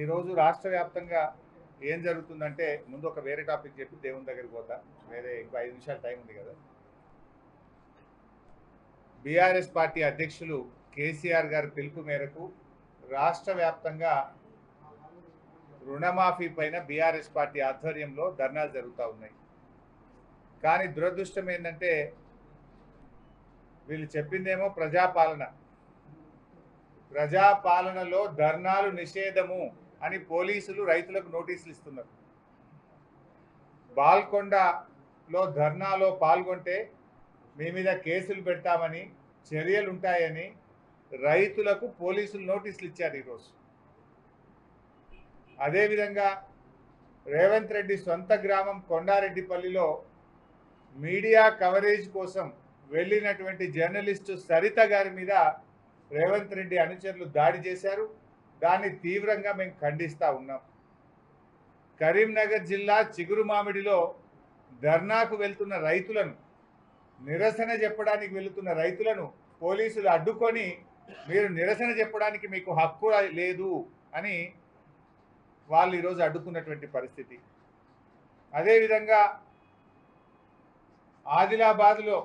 ఈరోజు రాష్ట్ర వ్యాప్తంగా ఏం జరుగుతుందంటే ముందు ఒక వేరే టాపిక్ చెప్పి దేవుని దగ్గరికి పోతా. వేరే ఇంకో ఐదు నిమిషాలు టైం ఉంది కదా. బీఆర్ఎస్ పార్టీ అధ్యక్షులు కేసీఆర్ గారి పిలుపు మేరకు రాష్ట్ర వ్యాప్తంగా రుణమాఫీ పైన బీఆర్ఎస్ పార్టీ ఆధ్వర్యంలో ధర్నాలు జరుగుతూ ఉన్నాయి. కానీ దురదృష్టం ఏంటంటే వీళ్ళు చెప్పిందేమో ప్రజాపాలన. ప్రజాపాలనలో ధర్నాలు నిషేధము అని పోలీసులు రైతులకు నోటీసులు ఇస్తున్నారు. బాల్కొండలో ధర్నాలో పాల్గొంటే మీ మీద కేసులు పెడతామని చర్యలు ఉంటాయని రైతులకు పోలీసులు నోటీసులు ఇచ్చారు ఈరోజు. అదేవిధంగా రేవంత్ రెడ్డి సొంత గ్రామం కొండారెడ్డిపల్లిలో మీడియా కవరేజ్ కోసం వెళ్ళినటువంటి జర్నలిస్టు సరిత గారి మీద రేవంత్ రెడ్డి అనుచరులు దాడి చేశారు. దాన్ని తీవ్రంగా మేము ఖండిస్తూ ఉన్నాం. కరీంనగర్ జిల్లా చిగురుమామిడిలో ధర్నాకు వెళ్తున్న రైతులను నిరసన చెప్పడానికి వెళుతున్న రైతులను పోలీసులు అడ్డుకొని మీరు నిరసన చెప్పడానికి మీకు హక్కు లేదు అని వాళ్ళు ఈరోజు అడ్డుకున్నటువంటి పరిస్థితి. అదేవిధంగా ఆదిలాబాద్లో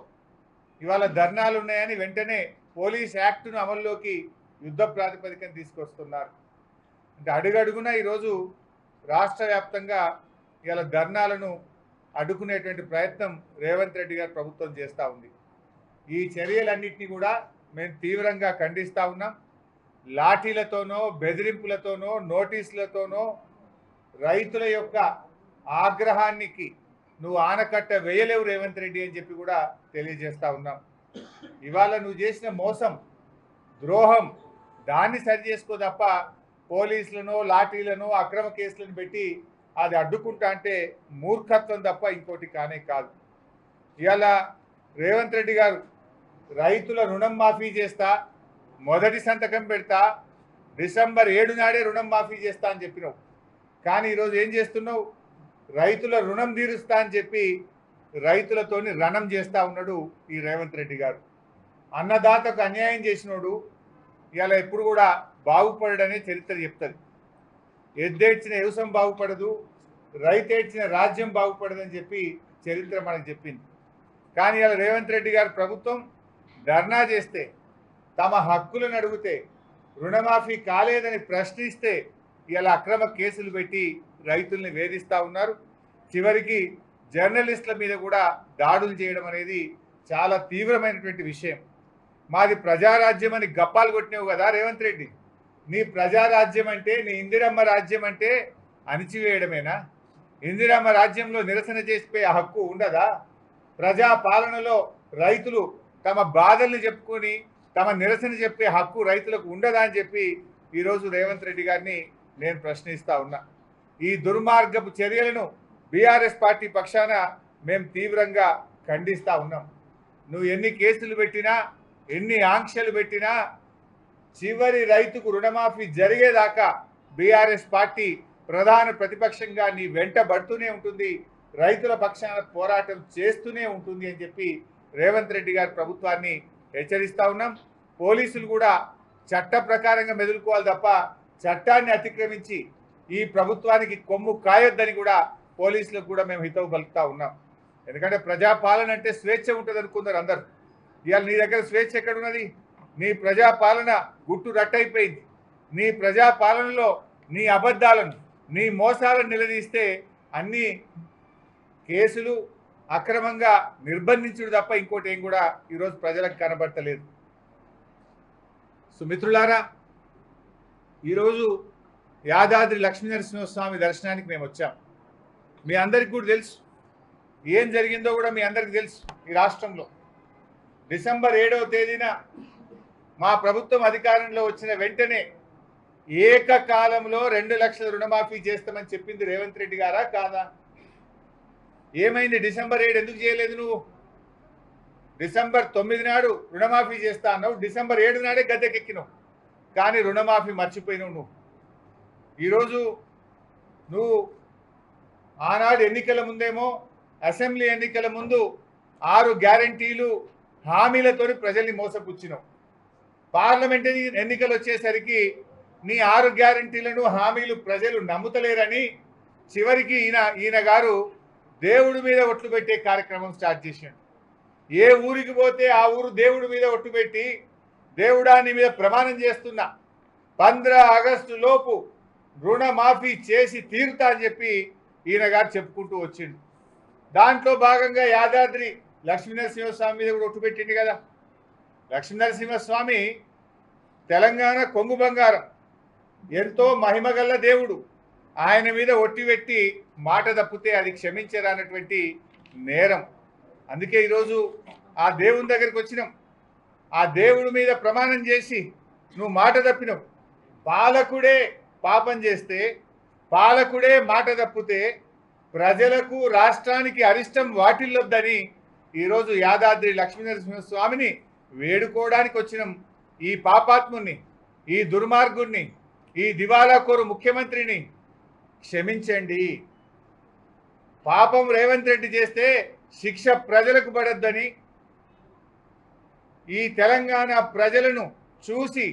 ఇవాళ ధర్నాలు ఉన్నాయని వెంటనే పోలీస్ యాక్ట్ను అమల్లోకి యుద్ధ ప్రాతిపదికన తీసుకొస్తున్నారు. అంటే అడుగడుగున ఈరోజు రాష్ట్ర వ్యాప్తంగా ఇలా ధర్నాలను అడ్డుకునేటువంటి ప్రయత్నం రేవంత్ రెడ్డి గారు ప్రభుత్వం చేస్తూ ఉంది. ఈ చర్యలన్నింటినీ కూడా మేము తీవ్రంగా ఖండిస్తూ ఉన్నాం. లాఠీలతోనో బెదిరింపులతోనో నోటీసులతోనో రైతుల యొక్క ఆగ్రహానికి నువ్వు ఆనకట్ట వేయలేవు రేవంత్ రెడ్డి అని చెప్పి కూడా తెలియజేస్తూ ఉన్నాం. ఇవాళ నువ్వు చేసిన మోసం ద్రోహం దాన్ని సరి చేసుకో తప్ప పోలీసులను లాఠీలను అక్రమ కేసులను పెట్టి అది అడ్డుకుంటా అంటే మూర్ఖత్వం తప్ప ఇంకోటి కానే కాదు. ఇవాళ రేవంత్ రెడ్డి గారు రైతుల రుణం మాఫీ చేస్తా మొదటి సంతకం పెడతా డిసెంబర్ ఏడు నాడే రుణం మాఫీ చేస్తా అని చెప్పినావు. కానీ ఈరోజు ఏం చేస్తున్నావు? రైతుల రుణం తీరుస్తా అని చెప్పి రైతులతోని రణం చేస్తా ఉన్నాడు ఈ రేవంత్ రెడ్డి గారు. అన్నదాతకు అన్యాయం చేసినోడు ఇలా ఎప్పుడు కూడా బాగుపడడనే చరిత్ర చెప్తుంది. ఎద్దేడ్చిన వ్యవసాయం బాగుపడదు రైతేడ్చిన రాజ్యం బాగుపడదని చెప్పి చరిత్ర మనకు చెప్పింది. కానీ ఇలా రేవంత్ రెడ్డి గారు ప్రభుత్వం ధర్నా చేస్తే తమ హక్కులను అడిగితే రుణమాఫీ కాలేదని ప్రశ్నిస్తే ఇలా అక్రమ కేసులు పెట్టి రైతుల్ని వేధిస్తూ ఉన్నారు. చివరికి జర్నలిస్టుల మీద కూడా దాడులు చేయడం అనేది చాలా తీవ్రమైనటువంటి విషయం. మాది ప్రజారాజ్యం అని గప్పాలు కొట్టినావు కదా రేవంత్ రెడ్డి. నీ ప్రజారాజ్యం అంటే నీ ఇందిరమ్మ రాజ్యం అంటే అణిచివేయడమేనా? ఇందిరమ్మ రాజ్యంలో నిరసన చేసిపోయే హక్కు ఉండదా? ప్రజా పాలనలో రైతులు తమ బాధల్ని చెప్పుకొని తమ నిరసన చెప్పే హక్కు రైతులకు ఉండదా అని చెప్పి ఈరోజు రేవంత్ రెడ్డి గారిని నేను ప్రశ్నిస్తా ఉన్నా. ఈ దుర్మార్గపు చర్యలను బీఆర్ఎస్ పార్టీ పక్షాన మేము తీవ్రంగా ఖండిస్తూ ఉన్నాం. నువ్వు ఎన్ని కేసులు పెట్టినా ఎన్ని ఆంక్షలు పెట్టినా చివరి రైతుకు రుణమాఫీ జరిగేదాకా బీఆర్ఎస్ పార్టీ ప్రధాన ప్రతిపక్షంగా నీ వెంట పడుతూనే ఉంటుంది. రైతుల పక్షాన పోరాటం చేస్తూనే ఉంటుంది అని చెప్పి రేవంత్ రెడ్డి గారి ప్రభుత్వాన్ని హెచ్చరిస్తూ ఉన్నాం. పోలీసులు కూడా చట్ట ప్రకారంగా మెదులుకోవాలి తప్ప చట్టాన్ని అతిక్రమించి ఈ ప్రభుత్వానికి కొమ్ము కాయొద్దని కూడా పోలీసులకు కూడా మేము హితవు పలుకుతా ఉన్నాం. ఎందుకంటే ప్రజాపాలన అంటే స్వేచ్ఛ ఉంటుంది అనుకున్నారు అందరు. ఇవాళ నీ దగ్గర స్వేచ్ఛ ఎక్కడున్నది? నీ ప్రజాపాలన గుట్టు రట్టయిపోయింది. నీ ప్రజాపాలనలో నీ అబద్ధాలను నీ మోసాలను నిలదీస్తే అన్ని కేసులు అక్రమంగా నిర్బంధించుడు తప్ప ఇంకోటి ఏం కూడా ఈరోజు ప్రజలకు కనబడతలేదు. సుమిత్రులారా ఈరోజు యాదాద్రి లక్ష్మీనరసింహస్వామి దర్శనానికి మేము వచ్చాం. మీ అందరికి కూడా తెలుసు. ఏం జరిగిందో కూడా మీ అందరికి తెలుసు ఈ రాష్ట్రంలో. డిసెంబర్ ఏడవ తేదీన మా ప్రభుత్వం అధికారంలో వచ్చిన వెంటనే ఏకకాలంలో రెండు లక్షల రుణమాఫీ చేస్తామని చెప్పింది రేవంత్ రెడ్డి గారా కాదా? ఏమైంది? డిసెంబర్ ఏడు ఎందుకు చేయలేదు నువ్వు? డిసెంబర్ తొమ్మిది నాడు రుణమాఫీ చేస్తా అన్నావు. డిసెంబర్ ఏడు నాడే గద్దెకెక్కినావు. కానీ రుణమాఫీ మర్చిపోయినావు నువ్వు. ఈరోజు నువ్వు ఆనాడు ఎన్నికల ముందేమో అసెంబ్లీ ఎన్నికల ముందు ఆరు గ్యారంటీలు హామీలతోని ప్రజల్ని మోసపుచ్చినావు పార్లమెంటరీ ఎన్నికలు వచ్చేసరికి నీ ఆరు గ్యారంటీలను హామీలు ప్రజలు నమ్ముతలేరని చివరికి ఈయన ఈయన గారు దేవుడి మీద ఒట్లు పెట్టే కార్యక్రమం స్టార్ట్ చేశాడు ఏ ఊరికి పోతే ఆ ఊరు దేవుడి మీద ఒట్టు పెట్టి దేవుడా నీ మీద ప్రమాణం చేస్తున్నా పంద్ర ఆగస్టు లోపు రుణమాఫీ చేసి తీరుతా అని చెప్పి ఈయన గారు చెప్పుకుంటూ వచ్చిండు. దాంట్లో భాగంగా యాదాద్రి లక్ష్మీనరసింహస్వామి మీద కూడా ఒట్టు పెట్టిండు కదా. లక్ష్మీనరసింహస్వామి తెలంగాణ కొంగు బంగారం. ఎంతో మహిమగల్ల దేవుడు. ఆయన మీద ఒట్టి పెట్టి మాట తప్పితే అది క్షమించరానటువంటి నేరం. అందుకే ఈరోజు ఆ దేవుని దగ్గరికి వచ్చినాం. ఆ దేవుడి మీద ప్రమాణం చేసి నువ్వు మాట తప్పినావు. పాలకుడే పాపం చేస్తే పాలకుడే మాట తప్పితే ప్రజలకు రాష్ట్రానికి అరిష్టం వాటిల్లొద్దని ఈరోజు యాదాద్రి లక్ష్మీనరసింహస్వామిని వేడుకోవడానికి వచ్చినాం ఈ పాపాత్ముని ఈ దుర్మార్గుణ్ణి ఈ దివాలాకోరు ముఖ్యమంత్రిని. క్షమించండి. పాపం రేవంత్ రెడ్డి చేస్తే శిక్ష ప్రజలకు పడద్దని ఈ తెలంగాణ ప్రజలను చూసి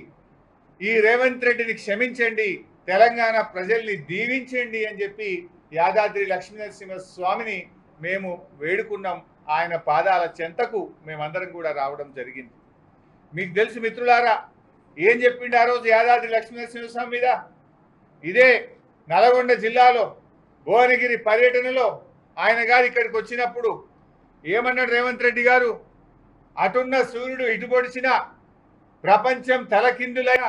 ఈ రేవంత్ రెడ్డిని క్షమించండి. తెలంగాణ ప్రజల్ని దీవించండి అని చెప్పి యాదాద్రి లక్ష్మీనరసింహ స్వామిని మేము వేడుకున్నాం. ఆయన పాదాల చెంతకు మేమందరం కూడా రావడం జరిగింది. మీకు తెలుసు మిత్రులారా ఏం చెప్పిండు ఆ రోజు యాదాద్రి లక్ష్మీనరసింహస్వామి మీద? ఇదే నల్గొండ జిల్లాలో భువనగిరి పర్యటనలో ఆయన గారు ఇక్కడికి వచ్చినప్పుడు ఏమన్నాడు రేవంత్ రెడ్డి గారు? అటున్న సూర్యుడు ఇటు పొడిచిన ప్రపంచం తలకిందులైన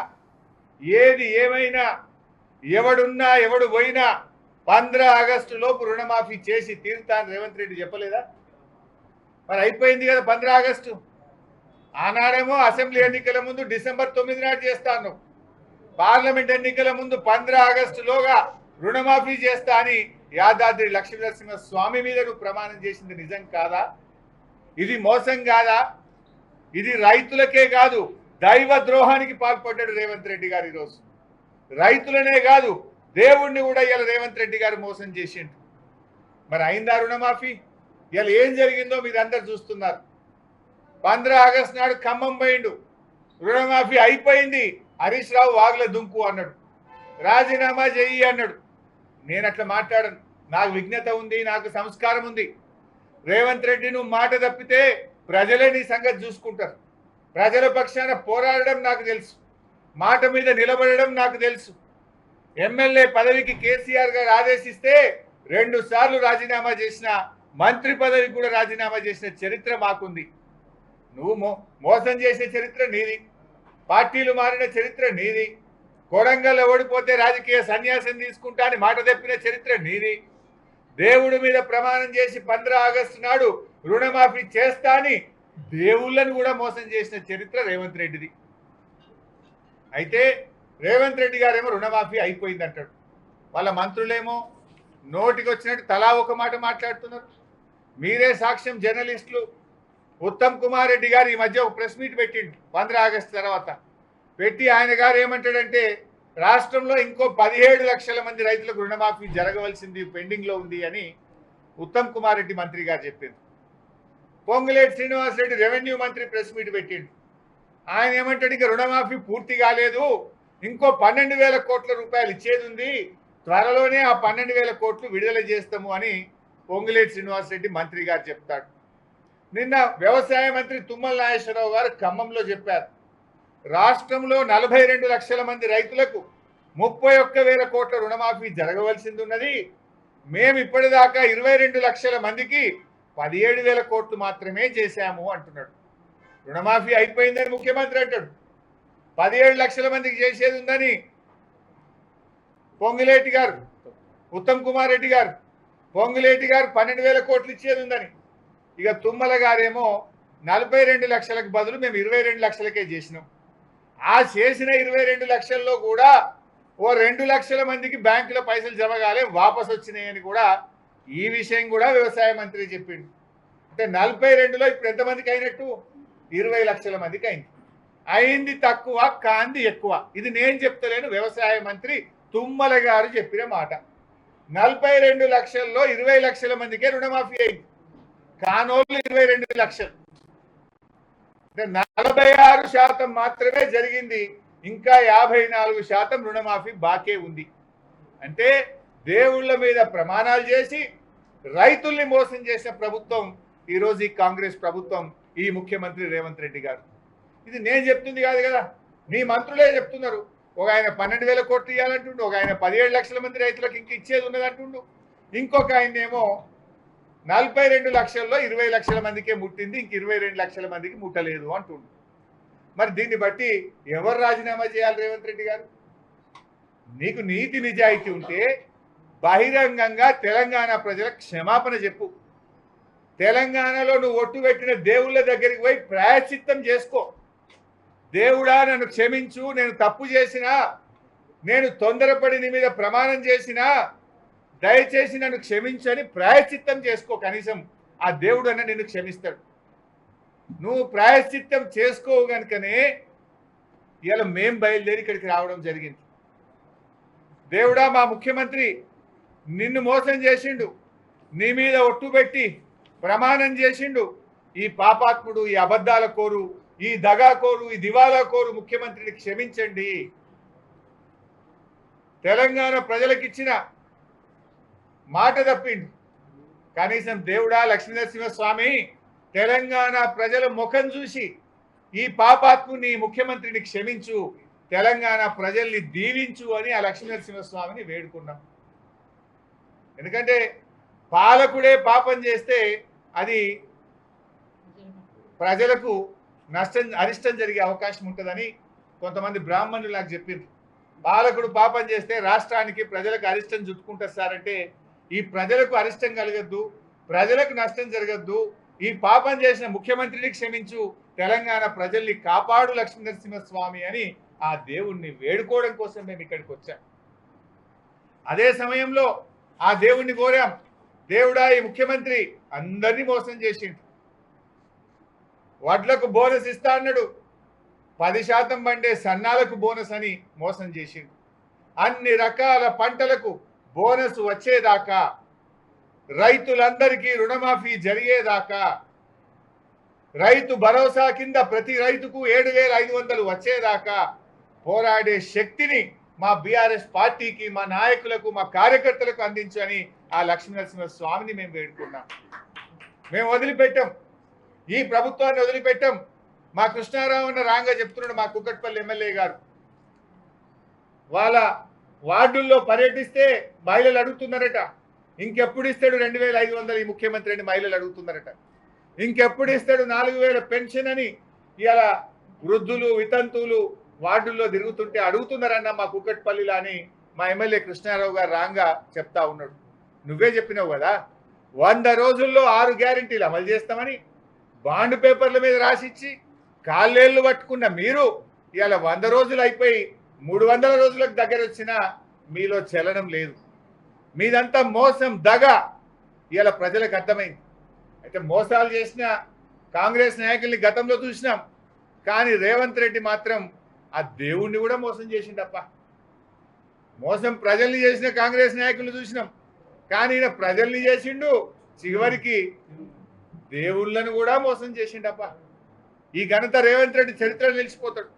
ఏది ఏమైనా ఎవడున్నా ఎవడు పోయినా పంద్ర ఆగస్టు లోపు రుణమాఫీ చేసి తీరుతాను రేవంత్ రెడ్డి చెప్పలేదా? మరి అయిపోయింది కదా పంద్ర ఆగస్టు. ఆనాడేమో అసెంబ్లీ ఎన్నికల ముందు డిసెంబర్ తొమ్మిది నాడు చేస్తాను. పార్లమెంట్ ఎన్నికల ముందు పంద్ర ఆగస్టులోగా రుణమాఫీ చేస్తా అని యాదాద్రి లక్ష్మీనరసింహ స్వామి మీద నువ్వు ప్రమాణం చేసింది నిజం కాదా? ఇది మోసం కాదా? ఇది రైతులకే కాదు దైవ ద్రోహానికి పాల్పడ్డాడు రేవంత్ రెడ్డి గారు ఈరోజు. రైతులనే కాదు దేవుణ్ణి కూడా ఇలా రేవంత్ రెడ్డి గారు మోసం చేసిండు. మరి అయిందా రుణమాఫీ? ఇలా ఏం జరిగిందో మీరు అందరు చూస్తున్నారు. పంద్ర ఆగస్టు నాడు ఖమ్మం పోయిండు. రుణమాఫీ అయిపోయింది. హరీష్ రావు వాగుల దుంకు అన్నాడు. రాజీనామా చెయ్యి అన్నాడు. నేను అట్లా మాట్లాడను. నాకు విజ్ఞత ఉంది నాకు సంస్కారం ఉంది. రేవంత్ రెడ్డి నువ్వు మాట తప్పితే ప్రజలే నీ సంగతి చూసుకుంటారు. ప్రజల పక్షాన పోరాడడం నాకు తెలుసు. మాట మీద నిలబడడం నాకు తెలుసు. ఎమ్మెల్యే పదవికి కేసీఆర్ గారు ఆదేశిస్తే రెండు సార్లు రాజీనామా చేసిన మంత్రి పదవికి కూడా రాజీనామా చేసిన చరిత్ర మాకుంది. నువ్వు మో మోసం చేసిన చరిత్ర నీది. పార్టీలు మారిన చరిత్ర నీది. కొడంగల్లో ఓడిపోతే రాజకీయ సన్యాసం తీసుకుంటా అని మాట తప్పిన చరిత్ర నీది. దేవుడి మీద ప్రమాణం చేసి పంద్ర ఆగస్టు నాడు రుణమాఫీ చేస్తా అని దేవుళ్ళను కూడా మోసం చేసిన చరిత్ర రేవంత్ రెడ్డిది. అయితే రేవంత్ రెడ్డి గారేమో రుణమాఫీ అయిపోయింది అంటాడు వాళ్ళ మంత్రులేమో నోటికి వచ్చినట్టు తలా ఒక మాట మాట్లాడుతున్నారు. మీరే సాక్ష్యం జర్నలిస్టులు. ఉత్తమ్ కుమార్ రెడ్డి గారు ఈ మధ్య ఒక ప్రెస్ మీట్ పెట్టిండు పంద్ర ఆగస్టు తర్వాత. పెట్టి ఆయన గారు ఏమంటాడంటే రాష్ట్రంలో ఇంకో పదిహేడు లక్షల మంది రైతులకు రుణమాఫీ జరగవలసింది పెండింగ్లో ఉంది అని ఉత్తమ్ కుమార్ రెడ్డి మంత్రి గారు చెప్పారు. పొంగులేటి శ్రీనివాసరెడ్డి రెవెన్యూ మంత్రి ప్రెస్ మీట్ పెట్టిండు. ఆయన ఏమంటాడు ఇంకా రుణమాఫీ పూర్తి కాలేదు. ఇంకో పన్నెండు వేల కోట్ల రూపాయలు ఇచ్చేది ఉంది. త్వరలోనే ఆ పన్నెండు వేల కోట్లు విడుదల చేస్తాము అని పొంగులేటి శ్రీనివాసరెడ్డి మంత్రి గారు చెప్తాడు నిన్న వ్యవసాయ మంత్రి తుమ్మల నాగేశ్వరరావు గారు ఖమ్మంలో చెప్పారు. రాష్ట్రంలో నలభై రెండు లక్షల మంది రైతులకు ముప్పై ఒక్క వేల కోట్ల రుణమాఫీ జరగవలసింది ఉన్నది. మేము ఇప్పటిదాకా ఇరవై రెండు లక్షల మందికి పదిహేడు వేల కోట్లు మాత్రమే చేశాము అంటున్నాడు. రుణమాఫీ అయిపోయిందని ముఖ్యమంత్రి అంటాడు. పదిహేడు లక్షల మందికి చేసేది ఉందని పొంగులేటి గారు ఉత్తమ్ కుమార్ రెడ్డి గారు పొంగులేటి గారు పన్నెండు వేల కోట్లు ఇచ్చేది ఉందని. ఇక తుమ్మల గారేమో నలభై రెండు లక్షలకు బదులు మేము ఇరవై రెండు లక్షలకే చేసినాం. ఆ చేసిన ఇరవై రెండు లక్షల్లో కూడా ఓ రెండు లక్షల మందికి బ్యాంకులో పైసలు జమ కాలే వాపస్ వచ్చినాయని కూడా ఈ విషయం కూడా వ్యవసాయ మంత్రి చెప్పిండు. అంటే నలభై రెండులో ఇప్పుడు ఎంతమందికి అయినట్టు? ఇరవై లక్షల మందికి అయింది. అయింది తక్కువ కాంది ఎక్కువ. ఇది నేను చెప్తలేను వ్యవసాయ మంత్రి తుమ్మల గారు చెప్పిన మాట. నలభై రెండు లక్షల్లో ఇరవై లక్షల మందికే రుణమాఫీ అయింది. కానోళ్ళు ఇరవై రెండు లక్షలు. అంటే నలభై ఆరు శాతం మాత్రమే జరిగింది. ఇంకా యాభై నాలుగు శాతం రుణమాఫీ బాకే ఉంది. అంటే దేవుళ్ళ మీద ప్రమాణాలు చేసి రైతుల్ని మోసం చేసిన ప్రభుత్వం ఈరోజు ఈ కాంగ్రెస్ ప్రభుత్వం ఈ ముఖ్యమంత్రి రేవంత్ రెడ్డి గారు. ఇది నేను చెప్తుంది కాదు కదా. మీ మంత్రులే చెప్తున్నారు. ఒక ఆయన పన్నెండు వేల కోట్లు ఇవ్వాలంటుండు ఒక ఆయన పదిహేడు లక్షల మంది రైతులకు ఇంక ఇచ్చేది ఉన్నదంటుండు. ఇంకొక ఆయన ఏమో నలభై రెండు లక్షల్లో ఇరవై లక్షల మందికే ముట్టింది ఇంక ఇరవై రెండు లక్షల మందికి ముట్టలేదు అంటుండు. మరి దీన్ని బట్టి ఎవరు రాజీనామా చేయాలి రేవంత్ రెడ్డి గారు? నీకు నీతి నిజాయితీ ఉంటే బహిరంగంగా తెలంగాణ ప్రజలకు క్షమాపణ చెప్పు. తెలంగాణలో నువ్వు ఒట్టు పెట్టిన దేవుళ్ళ దగ్గరికి పోయి ప్రాయశ్చిత్తం చేసుకో. దేవుడా నన్ను క్షమించు నేను తప్పు చేసినా నేను తొందరపడి నీ మీద ప్రమాణం చేసినా దయచేసి నన్ను క్షమించని ప్రాయశ్చిత్తం చేసుకో కనీసం. ఆ దేవుడు అన్న నిన్ను క్షమిస్తాడు. నువ్వు ప్రాయశ్చిత్తం చేసుకోవు గనుకనే ఇలా మేం బయలుదేరి ఇక్కడికి రావడం జరిగింది. దేవుడా మా ముఖ్యమంత్రి నిన్ను మోసం చేసిండు. నీ మీద ఒట్టు పెట్టి ప్రమాణం చేసిండు. ఈ పాపాత్ముడు ఈ అబద్ధాల కోరు ఈ దగాకోరు ఈ దివాలా కోరు ముఖ్యమంత్రిని క్షమించండి. తెలంగాణ ప్రజలకిచ్చిన మాట తప్పిండు. కనీసం దేవుడా లక్ష్మీనరసింహస్వామి తెలంగాణ ప్రజల ముఖం చూసి ఈ పాపాత్ముని ముఖ్యమంత్రిని క్షమించు తెలంగాణ ప్రజల్ని దీవించు అని ఆ లక్ష్మీనరసింహస్వామిని వేడుకున్నాం. ఎందుకంటే పాలకుడే పాపం చేస్తే అది ప్రజలకు నష్టం అరిష్టం జరిగే అవకాశం ఉంటుందని కొంతమంది బ్రాహ్మణులు నాకు చెప్పింది పాలకుడు పాపం చేస్తే రాష్ట్రానికి ప్రజలకు అరిష్టం చుట్టుకుంటారు సార్ అంటే ఈ ప్రజలకు అరిష్టం కలగద్దు ప్రజలకు నష్టం జరగద్దు ఈ పాపం చేసిన ముఖ్యమంత్రిని క్షమించు తెలంగాణ ప్రజల్ని కాపాడు లక్ష్మీ నరసింహస్వామి అని ఆ దేవుణ్ణి వేడుకోవడం కోసం మేము ఇక్కడికి వచ్చాం. అదే సమయంలో ఆ దేవుణ్ణి కోరాం. దేవుడా ఈ ముఖ్యమంత్రి అందరినీ మోసం చేసిండు. వడ్లకు బోనస్ ఇస్తా అన్నాడు. పది శాతం పండే సన్నాలకు బోనస్ అని మోసం చేసిండు. అన్ని రకాల పంటలకు బోనస్ వచ్చేదాకా రైతులందరికీ రుణమాఫీ జరిగేదాకా రైతు భరోసా కింద ప్రతి రైతుకు ఏడు వేల ఐదు వందలు వచ్చేదాకా పోరాడే శక్తిని మా బీఆర్ఎస్ పార్టీకి మా నాయకులకు మా కార్యకర్తలకు అందించని ఆ లక్ష్మీనరసింహ స్వామిని మేము వేడుకున్నాం మేము వదిలిపెట్టాం. ఈ ప్రభుత్వాన్ని వదిలిపెట్టాం. మా కృష్ణారావు అన్న రాంగా చెప్తున్నాడు మా కుక్కట్పల్లి ఎమ్మెల్యే గారు. వాళ్ళ వార్డుల్లో పర్యటిస్తే మహిళలు అడుగుతున్నారట. ఇంకెప్పుడు ఇస్తాడు రెండు వేల ఐదు వందలు ఈ ముఖ్యమంత్రి అని మహిళలు అడుగుతున్నారట. ఇంకెప్పుడు ఇస్తాడు నాలుగు వేల పెన్షన్ అని ఇలా వృద్ధులు వితంతువులు వార్డుల్లో తిరుగుతుంటే అడుగుతున్నారన్న మా కుక్కట్పల్లిలో అని మా ఎమ్మెల్యే కృష్ణారావు గారు రాంగా చెప్తా ఉన్నాడు. నువ్వే చెప్పినావు కదా? వంద రోజుల్లో ఆరు గ్యారంటీలు అమలు చేస్తామని బాండ్ పేపర్ల మీద రాసిచ్చి కాళ్ళేళ్ళు పట్టుకున్న మీరు ఇవాళ వంద రోజులు అయిపోయి మూడు వందల రోజులకు దగ్గర వచ్చినా మీలో చలనం లేదు. మీదంతా మోసం దగ ఇవాళ ప్రజలకు అర్థమైంది. అయితే మోసాలు చేసిన కాంగ్రెస్ నాయకుల్ని గతంలో చూసినాం. కానీ రేవంత్ రెడ్డి మాత్రం ఆ దేవుణ్ణి కూడా మోసం చేసిండప్ప. మోసం ప్రజల్ని చేసిన కాంగ్రెస్ నాయకులు చూసినాం. కానీ ఈయన ప్రజల్ని చేసిండు చివరికి దేవుళ్ళను కూడా మోసం చేసిండప్ప. ఈ ఘనత రేవంత్ రెడ్డి చరిత్ర నిలిచిపోతాడు.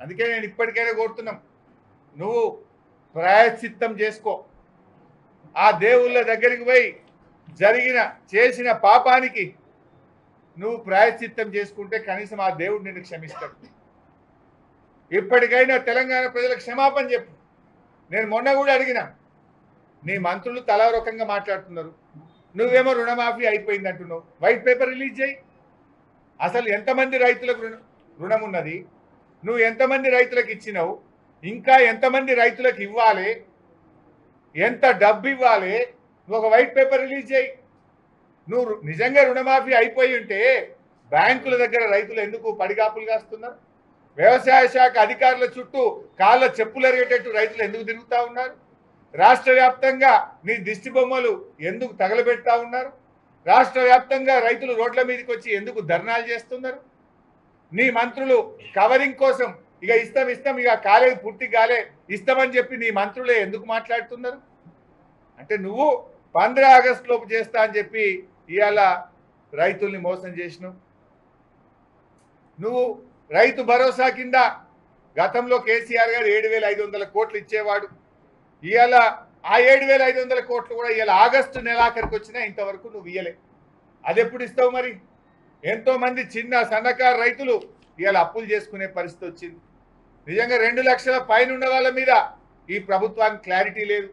అందుకే నేను ఇప్పటికైనా కోరుతున్నాం నువ్వు ప్రాయశ్చిత్తం చేసుకో. ఆ దేవుళ్ళ దగ్గరికి పోయి జరిగిన చేసిన పాపానికి నువ్వు ప్రాయశ్చిత్తం చేసుకుంటే కనీసం ఆ దేవుడు నిన్ను క్షమిస్తాడు. ఇప్పటికైనా తెలంగాణ ప్రజలకు క్షమాపణ చెప్పు. నేను మొన్న కూడా అడిగిన నీ మంత్రులు తలా రకంగా మాట్లాడుతున్నారు. నువ్వేమో రుణమాఫీ అయిపోయింది అంటున్నావు వైట్ పేపర్ రిలీజ్ చేయి. అసలు ఎంతమంది రైతులకు రుణం రుణం ఉన్నది నువ్వు ఎంతమంది రైతులకు ఇచ్చినావు? ఇంకా ఎంతమంది రైతులకు ఇవ్వాలి? ఎంత డబ్బు ఇవ్వాలి? నువ్వు ఒక వైట్ పేపర్ రిలీజ్ చేయి. నువ్వు నిజంగా రుణమాఫీ అయిపోయి ఉంటే బ్యాంకుల దగ్గర రైతులు ఎందుకు పడిగాపులు కాస్తున్నారు? వ్యవసాయ శాఖ అధికారుల చుట్టూ కాళ్ళ చెప్పులు ఎరిగేటట్టు రైతులు ఎందుకు తిరుగుతా ఉన్నారు? రాష్ట్ర వ్యాప్తంగా నీ దిష్టి బొమ్మలు ఎందుకు తగలబెడతా ఉన్నారు? రాష్ట్ర వ్యాప్తంగా రైతులు రోడ్ల మీదకి వచ్చి ఎందుకు ధర్నాలు చేస్తున్నారు? నీ మంత్రులు కవరింగ్ కోసం ఇక ఇస్తాం ఇస్తాం ఇక కాలేదు పూర్తి కాలే ఇస్తామని చెప్పి నీ మంత్రులే ఎందుకు మాట్లాడుతున్నారు? అంటే నువ్వు పంద్ర ఆగస్ట్ లోపు చేస్తా అని చెప్పి ఇవాళ రైతుల్ని మోసం చేసినావు. నువ్వు రైతు భరోసా కింద గతంలో కేసీఆర్ గారు ఏడు వేల ఐదు వందల కోట్లు ఇచ్చేవాడు. ఇవాళ ఆ ఏడు వేల ఐదు వందల కోట్లు కూడా ఇవాళ ఆగస్టు నెలాఖరికి వచ్చినా ఇంతవరకు నువ్వు ఇయ్యలే. అది ఎప్పుడు ఇస్తావు మరి? ఎంతోమంది చిన్న సన్నకారు రైతులు ఇవాళ అప్పులు చేసుకునే పరిస్థితి వచ్చింది. నిజంగా రెండు లక్షల పైన ఉన్న వాళ్ళ మీద ఈ ప్రభుత్వానికి క్లారిటీ లేదు.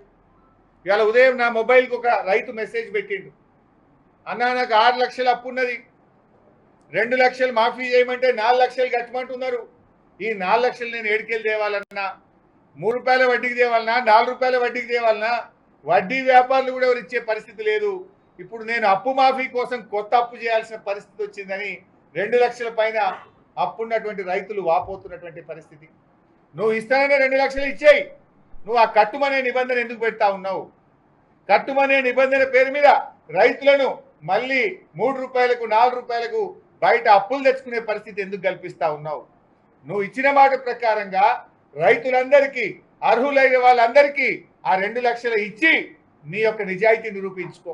ఇవాళ ఉదయం నా మొబైల్కి ఒక రైతు మెసేజ్ పెట్టిండు. అన్నా నాకు ఆరు లక్షలు అప్పు ఉన్నది. రెండు లక్షలు మాఫీ చేయమంటే నాలుగు లక్షలు కట్టమంటున్నారు. ఈ నాలుగు లక్షలు నేను ఏడికెళ్ళి తేవాలన్నా మూడు రూపాయల వడ్డీకి తేవాలన్నా నాలుగు రూపాయల వడ్డీకి తేవాలన్నా వడ్డీ వ్యాపారులు కూడా ఎవరు ఇచ్చే పరిస్థితి లేదు. ఇప్పుడు నేను అప్పు మాఫీ కోసం కొత్త అప్పు చేయాల్సిన పరిస్థితి వచ్చిందని రెండు లక్షల పైన అప్పున్నటువంటి రైతులు వాపోతున్నటువంటి పరిస్థితి. నువ్వు ఇస్తాననే రెండు లక్షలు ఇచ్చేయి. నువ్వు ఆ కట్టుమనే నిబంధన ఎందుకు పెడతా ఉన్నావు? కట్టుమనే నిబంధన పేరు మీద రైతులను మళ్ళీ మూడు రూపాయలకు నాలుగు రూపాయలకు బయట అప్పులు తెచ్చుకునే పరిస్థితి ఎందుకు కల్పిస్తా ఉన్నావు? నువ్వు ఇచ్చిన మాట ప్రకారంగా రైతులందరికీ అర్హులైన వాళ్ళందరికీ ఆ రెండు లక్షలు ఇచ్చి నీ యొక్క నిజాయితీ నిరూపించుకో.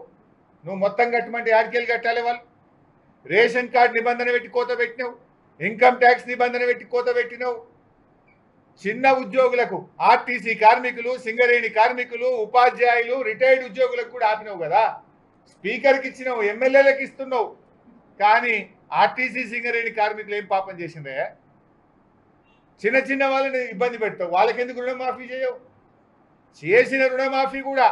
నువ్వు మొత్తం కట్టమంటే ఆడికెళ్ళి కట్టాలి వాళ్ళు. రేషన్ కార్డు నిబంధన పెట్టి కోత పెట్టినావు. ఇన్కమ్ ట్యాక్స్ నిబంధన పెట్టి కోత పెట్టినావు. చిన్న ఉద్యోగులకు ఆర్టీసీ కార్మికులు సింగరేణి కార్మికులు ఉపాధ్యాయులు రిటైర్డ్ ఉద్యోగులకు కూడా ఆపినావు కదా. స్పీకర్కి ఇచ్చినావు ఎమ్మెల్యేలకు ఇస్తున్నావు. కానీ ఆర్టీసీ సింగరేణి కార్మికులు ఏం పాపం చేసిందే చిన్న చిన్న వాళ్ళని ఇబ్బంది పెడతావు. వాళ్ళకెందుకు రుణమాఫీ చేయవు? చేసిన రుణమాఫీ కూడా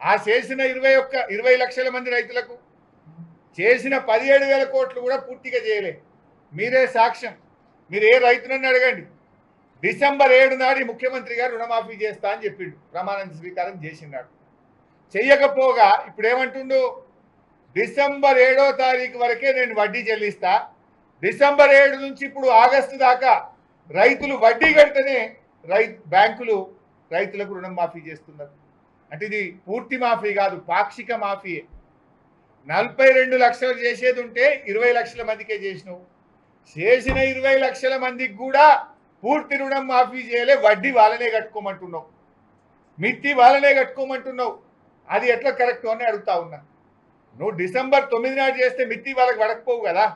ఆ చేసిన ఇరవై ఒక్క ఇరవై లక్షల మంది రైతులకు చేసిన పదిహేడు వేల కోట్లు కూడా పూర్తిగా చేయలే. మీరే సాక్ష్యం. మీరు ఏ రైతునని అడగండి. డిసెంబర్ ఏడు నాడు ముఖ్యమంత్రి గారు రుణమాఫీ చేస్తా అని చెప్పిండు. ప్రమాణం స్వీకారం చేసినాడు. చెయ్యకపోగా ఇప్పుడు ఏమంటుండు డిసెంబర్ ఏడో తారీఖు వరకే నేను వడ్డీ చెల్లిస్తా. డిసెంబర్ ఏడు నుంచి ఇప్పుడు ఆగస్టు దాకా రైతులు వడ్డీ కడితేనే రైతు బ్యాంకులు రైతులకు రుణం మాఫీ చేస్తున్నారు. అంటే ఇది పూర్తి మాఫీ కాదు పాక్షిక మాఫీ నలభై రెండు లక్షలు చేసేది ఉంటే ఇరవై లక్షల మందికే చేసినావు. చేసిన ఇరవై లక్షల మందికి కూడా పూర్తి రుణం మాఫీ చేయలే వడ్డీ వాళ్ళనే కట్టుకోమంటున్నావు. మిత్తి వాళ్ళనే కట్టుకోమంటున్నావు. అది ఎట్లా కరెక్ట్ అని అడుగుతా ఉన్నా. నువ్వు డిసెంబర్ తొమ్మిది నాడు చేస్తే మిత్తి వాళ్ళకి పడకపోవు కదా.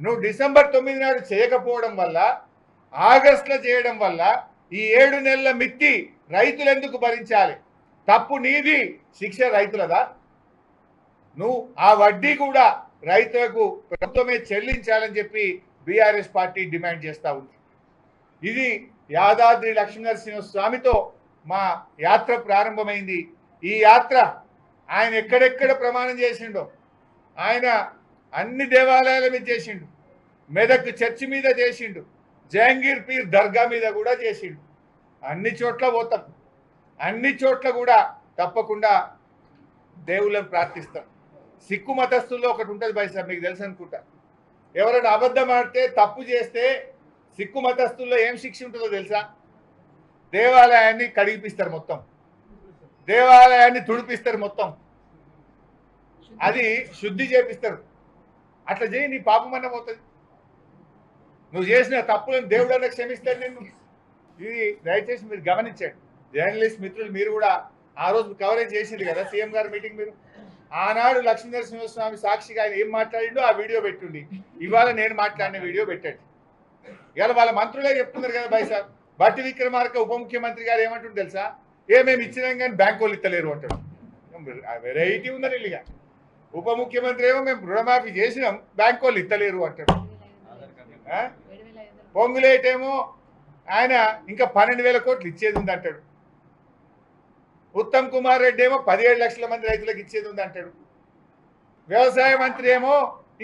నువ్వు డిసెంబర్ తొమ్మిది నాడు చేయకపోవడం వల్ల ఆగస్టులో చేయడం వల్ల ఈ ఏడు నెలల మిత్తి రైతులు ఎందుకు భరించాలి? తప్పు నీది శిక్ష రైతులదా? నువ్వు ఆ వడ్డీ కూడా రైతులకు ప్రభుత్వమే చెల్లించాలని చెప్పి బీఆర్ఎస్ పార్టీ డిమాండ్ చేస్తూ ఉంది. ఇది యాదాద్రి లక్ష్మీనరసింహ స్వామితో మా యాత్ర ప్రారంభమైంది. ఈ యాత్ర ఆయన ఎక్కడెక్కడ ప్రమాణం చేసిండో ఆయన అన్ని దేవాలయాల మీద చేసిండు మెదక్ చర్చి మీద చేసిండు జహంగీర్ పీర్ దర్గా మీద కూడా చేసిండు. అన్ని చోట్ల పోతాం. అన్ని చోట్ల కూడా తప్పకుండా దేవుళ్ళని ప్రార్థిస్తాం. సిక్కు మతస్థుల్లో ఒకటి ఉంటుంది బై సార్ మీకు తెలుసు అనుకుంటా. ఎవరైనా అబద్ధం ఆడితే తప్పు చేస్తే సిక్కు మతస్థుల్లో ఏం శిక్ష ఉంటుందో తెలుసా? దేవాలయాన్ని కడిగిపిస్తారు మొత్తం. దేవాలయాన్ని తుడిపిస్తారు మొత్తం. అది శుద్ధి చేపిస్తారు. అట్లా చేయి నీ పాపమన్న పోతుంది నువ్వు చేసిన తప్పులను దేవుడు అన్న క్షమిస్తాడు నేను ఇది దయచేసి మీరు గమనించండి. జర్నలిస్ట్ మిత్రులు మీరు కూడా ఆ రోజు కవరేజ్ చేసింది కదా సీఎం గారు మీటింగ్ మీరు. ఆనాడు లక్ష్మీనరసింహస్వామి సాక్షిగా ఆయన ఏం మాట్లాడిండో ఆ వీడియో పెట్టుండి. ఇవాళ నేను మాట్లాడిన వీడియో పెట్టండి. ఇవాళ వాళ్ళ మంత్రులే చెప్తున్నారు కదా బై సార్. బట్టి విక్రమార్క ఉప ముఖ్యమంత్రి గారు ఏమంటుంది తెలుసా? ఏమేమి ఇచ్చినాం కానీ బ్యాంక్ వాళ్ళు ఇస్తలేరు అంటాడు. వెరైటీ ఉందని ఇల్లుగా ఉప ముఖ్యమంత్రి ఏమో మేము రుణమాఫీ చేసినాం బ్యాంక్ వాళ్ళు ఇస్తలేరు అంటాడు. పొంగులేటేమో ఆయన ఇంకా పన్నెండు వేల కోట్లు ఇచ్చేది ఉంది అంటాడు. ఉత్తమ్ కుమార్ రెడ్డి ఏమో పదిహేడు లక్షల మంది రైతులకు ఇచ్చేది ఉంది అంటాడు. వ్యవసాయ మంత్రి ఏమో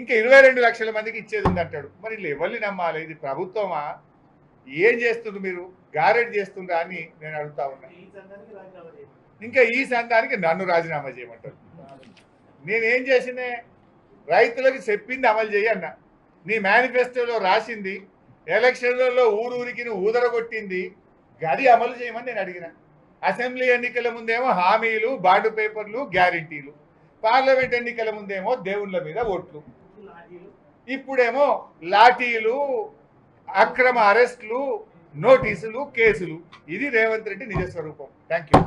ఇంకా ఇరవై రెండు లక్షల మందికి ఇచ్చేది ఉంది అంటాడు. మరి వీళ్ళు ఎవరిని నమ్మాలి? ఇది ప్రభుత్వమా? ఏం చేస్తుండ్రు మీరు? గారెడ్ చేస్తుండ్రా అని నేను అడుగుతా ఉన్నా. ఇంకా ఈ సంఘానికి నన్ను రాజీనామా చేయమంటారు. నేనేం చేసినే రైతులకు చెప్పింది అమలు చేయన్న నీ మేనిఫెస్టోలో రాసింది ఎలక్షన్లలో ఊరూరికి నువ్వు ఊదరగొట్టింది గది అమలు చేయమని నేను అడిగిన. అసెంబ్లీ ఎన్నికల ముందేమో హామీలు బాండ్ పేపర్లు గ్యారంటీలు. పార్లమెంట్ ఎన్నికల ముందేమో దేవుళ్ళ మీద ఓట్లు. ఇప్పుడేమో లాఠీలు అక్రమ అరెస్టులు నోటీసులు కేసులు. ఇది రేవంత్ రెడ్డి నిజ స్వరూపం థ్యాంక్ యూ